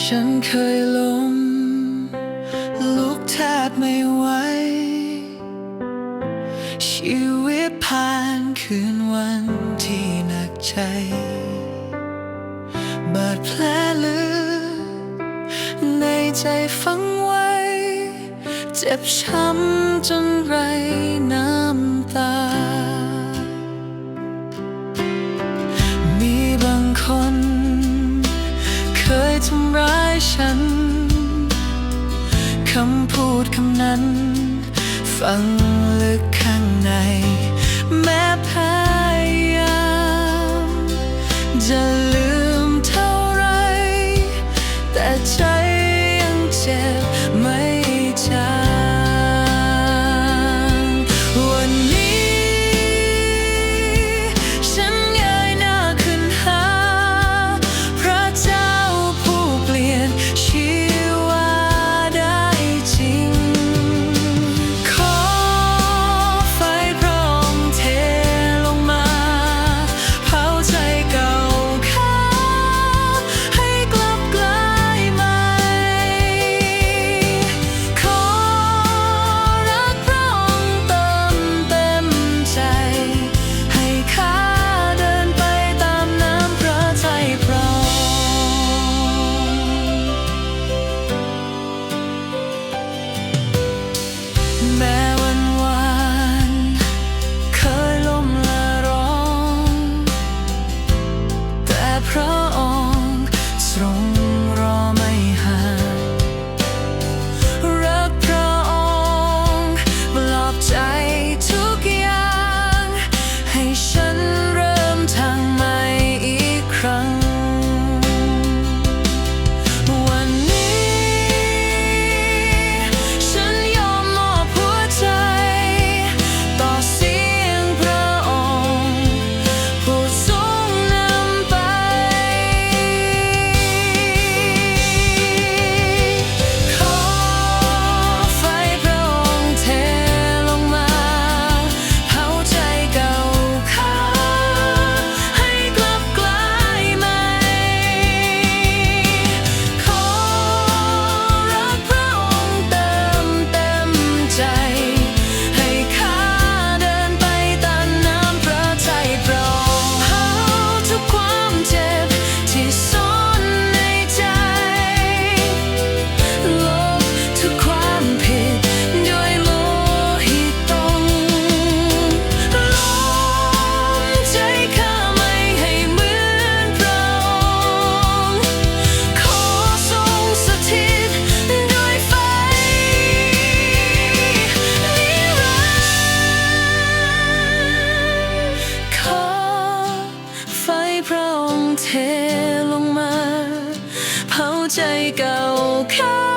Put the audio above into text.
ฉันเคยล้มลุกแทบไม่ไหว ชีวิตผ่านคืนวันที่หนักใจบาดแผลลึกในใจฟังไว้ เจ็บช้ำจนไรน้ำพูดคำนั้น ฟังลึกข้างใน ใจเก่าเขา